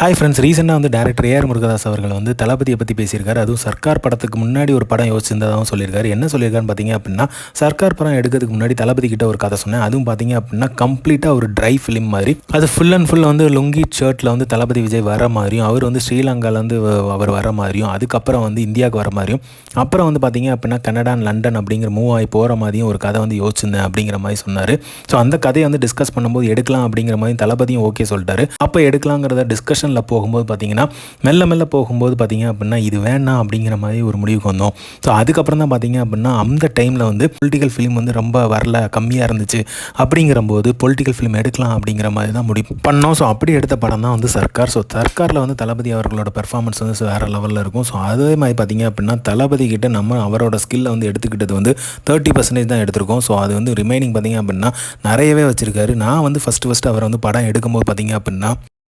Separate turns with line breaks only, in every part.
Hi friends ரீசெண்டாக வந்து director AR Murugadoss அவர்கள் வந்து தளபதியை பற்றி பேசியிருக்காரு. அதுவும் சர்க்கார் படத்துக்கு முன்னாடி ஒரு படம் யோசிச்சிருந்ததாகவும் சொல்லியிருக்காரு. என்ன சொல்லியிருக்காருன்னு பார்த்தீங்க அப்படின்னா சர்க்கார் படம் எடுக்கிறதுக்கு முன்னாடி தளபதி கிட்ட ஒரு கதை சொன்னேன். அதுவும் பார்த்தீங்க அப்படின்னா கம்ப்ளீட்டாக ஒரு ட்ரை ஃபிலிம் மாதிரி. அது ஃபுல் அண்ட் ஃபுல் வந்து லுங்கி ஷர்ட்டில் வந்து தளபதி விஜய் வர மாதிரியும் அவர் வந்து ஸ்ரீலங்காலேருந்து அவர் வர மாதிரியும் அதுக்கப்புறம் வந்து இந்தியாவுக்கு வர மாதிரியும். அப்புறம் வந்து பார்த்தீங்க அப்படின்னா கனடா லண்டன் அப்படிங்கிற மூவ் ஆகி போகிற மாதிரியும் ஒரு கதை வந்து யோசிச்சிருந்தேன் அப்படிங்கிற மாதிரி சொன்னார். ஸோ அந்த கதையை வந்து டிஸ்கஸ் பண்ணும்போது எடுக்கலாம் அப்படிங்கிற மாதிரி தளபதியும் ஓகே சொல்லிட்டாரு. அப்போ எடுக்கலாங்கிறத டிஸ்கஷன் டிஸ்கஷனில் போகும்போது பார்த்தீங்கன்னா மெல்ல மெல்ல போகும்போது பார்த்தீங்க அப்படின்னா இது வேணாம் அப்படிங்கிற மாதிரி ஒரு முடிவுக்கு வந்தோம். ஸோ அதுக்கப்புறம் தான் பார்த்தீங்க அப்படின்னா அந்த டைமில் வந்து பொலிட்டிக்கல் ஃபிலிம் வந்து ரொம்ப வரல கம்மியாக இருந்துச்சு அப்படிங்கிற போது பொலிட்டிக்கல் ஃபிலிம் எடுக்கலாம் அப்படிங்கிற மாதிரி தான் முடிவு பண்ணோம். ஸோ அப்படி எடுத்த படம் தான் வந்து சர்க்கார். ஸோ சர்க்காரில் வந்து தளபதி அவர்களோட பெர்ஃபார்மன்ஸ் வந்து வேறு லெவலில் இருக்கும். ஸோ அதே மாதிரி பார்த்தீங்க அப்படின்னா தளபதி கிட்ட நம்ம அவரோட ஸ்கில்லை வந்து எடுத்துக்கிட்டது வந்து தேர்ட்டி பர்சன்டேஜ் தான் எடுத்திருக்கோம். ஸோ அது வந்து ரிமைனிங் பார்த்தீங்க அப்படின்னா நிறையவே வச்சிருக்காரு. நான் வந்து ஃபஸ்ட்டு ஃபஸ்ட்டு அவர் வந்து படம் எடுக்கும்போது பார்த்தீங்க அப்படின்னா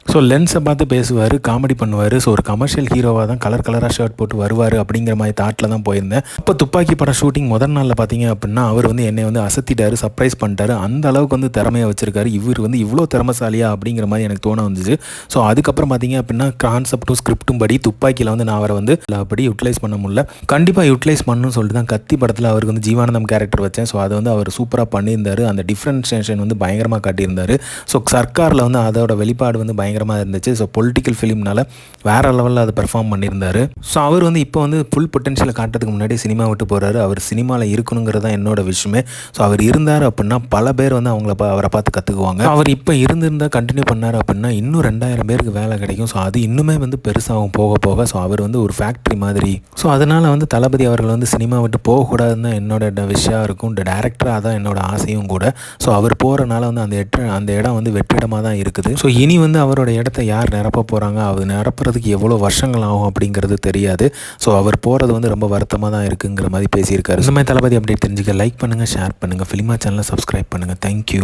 ஸோ லென்ஸை பார்த்து பேசுவார் காமெடி பண்ணுவார். ஸோ ஒரு கமர்ஷியல் ஹீரோவாக தான் கலர் கலராக ஷர்ட் போட்டு வருவார் அப்படிங்கிற மாதிரி தாட்டில் தான் போயிருந்தேன். இப்போ துப்பாக்கி படம் ஷூட்டிங் முதல் நாளில் பார்த்தீங்க அப்படின்னா அவர் வந்து என்னை வந்து அசத்திட்டாரு சர்ப்ரைஸ் பண்ணிட்டாரு. அந்த அளவுக்கு வந்து திறமையை வச்சிருக்காரு. இவர் வந்து இவ்வளோ திறமசாலியா அப்படிங்கிற மாதிரி எனக்கு தோண வந்துச்சு. ஸோ அதுக்கப்புறம் பார்த்தீங்க அப்படின்னா கான்செப்ட்டும் ஸ்கிரிப்டும் படி துப்பாக்கியில் வந்து நான் அவரை வந்து அப்படி யூட்டிலைஸ் பண்ண முடியல. கண்டிப்பாக யூட்டிலைஸ் பண்ணணும்னு சொல்லிட்டு தான் கத்தி படத்தில் அவருக்கு வந்து ஜீவானந்தம் கேரக்டர் வச்சேன். ஸோ அதை வந்து அவர் சூப்பராக பண்ணியிருந்தார். அந்த டிஃப்ரென்ஷேஷன் வந்து பயங்கரமாக காட்டியிருந்தார். ஸோ சர்க்காரில் வந்து அதோட வெளிப்பாடு வந்து பயங்கர பயங்கரமாக இருந்துச்சு. ஸோ பொலிட்டிக்கல் ஃபிலிம்னால வேறு லெவலில் அதை பெர்ஃபார்ம் பண்ணியிருந்தார். ஸோ அவர் வந்து இப்போ வந்து ஃபுல் பொட்டன்ஷியலை காட்டுறதுக்கு முன்னாடி சினிமா விட்டு போகிறாரு அவர் சினிமாவில் இருக்கணுங்கிறது தான் என்னோட விஷயமே. ஸோ அவர் இருந்தார் அப்படின்னா பல பேர் வந்து அவங்கள அவரை பார்த்து கற்றுக்குவாங்க அவர் இப்போ இருந்திருந்தால் கண்டினியூ பண்ணார் அப்படின்னா இன்னும் ரெண்டாயிரம் பேருக்கு வேலை கிடைக்கும். ஸோ அது இன்னுமே வந்து பெருசாகும் போக போக. ஸோ அவர் வந்து ஒரு ஃபேக்ட்ரி மாதிரி. ஸோ அதனால் வந்து தளபதி அவர்கள் வந்து சினிமா விட்டு போகக்கூடாதுன்னு தான் என்னோட விஷயம் இருக்கும். டேரக்டராக தான் என்னோட ஆசையும் கூட. ஸோ அவர் போகிறனால வந்து அந்த அந்த இடம் வந்து வெற்றிடமாக தான் இருக்குது. ஸோ இனி வந்து அவர் அவரோட இடத்த யார் நிரப்ப போகிறாங்க அது நிரப்புறதுக்கு எவ்வளோ வருஷங்கள் ஆகும் அப்படிங்கிறது தெரியாது. ஸோ அவர் போகிறது வந்து ரொம்ப வருத்தமாக தான் இருக்குங்கிற மாதிரி பேசியிருக்காரு. இந்த மாதிரி தளபதி அப்டேட் தெரிஞ்சுக்க லைக் பண்ணுங்கள் ஷேர் பண்ணுங்கள் ஃபிலிமா சேனலை சப்ஸ்கிரைப் பண்ணுங்கள் தேங்க்யூ